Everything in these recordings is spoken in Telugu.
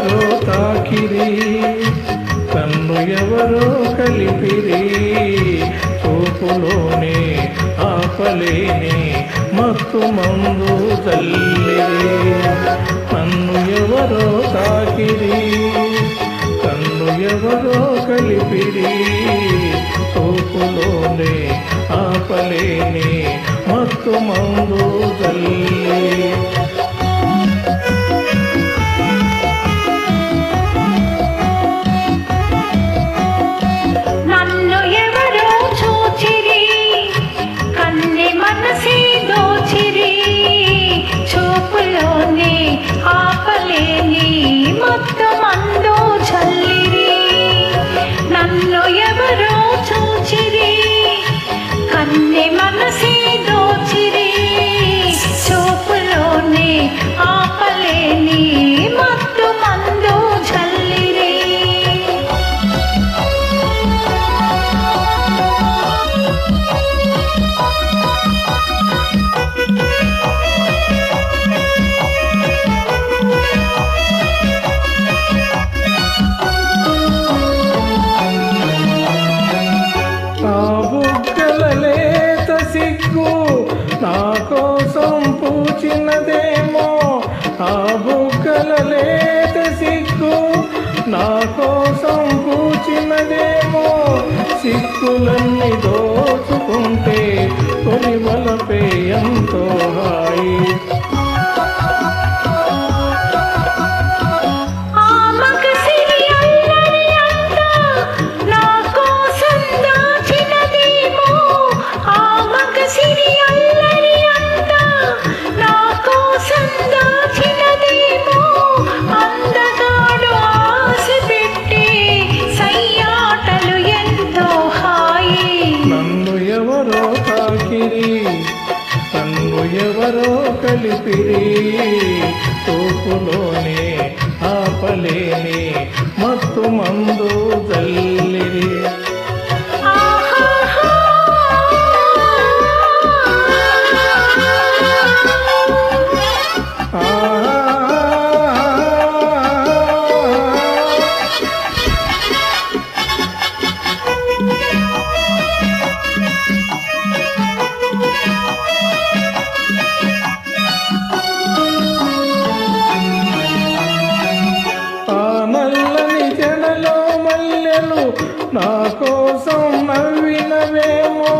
ఎవరో తాకిరి తన్ను ఎవరో కలిపిరి. చూపులోనే ఆపలేని మత్తు మందు తల్లిరి. తన్ను ఎవరో తాకిరి తన్ను ఎవరో కలిపిరి. చూపులోనే ఆపలేని మత్తు మందు తల్లి నా కోసం పూచినదేమో ఆ బుగ్గల లేత సిగ్గు. నా కోసం కలిపిరి. నన్ను ఎవరో కలిపిరి. తోపులోనే ఆపలేని మత్తు మందు తల్లి కోసం నవ్వినవేమో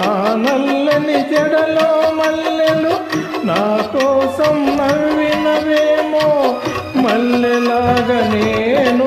ఆ నల్లని జడలో మల్లెలు. నా కోసం నవ్వినవేమో మల్లెలాగా నేను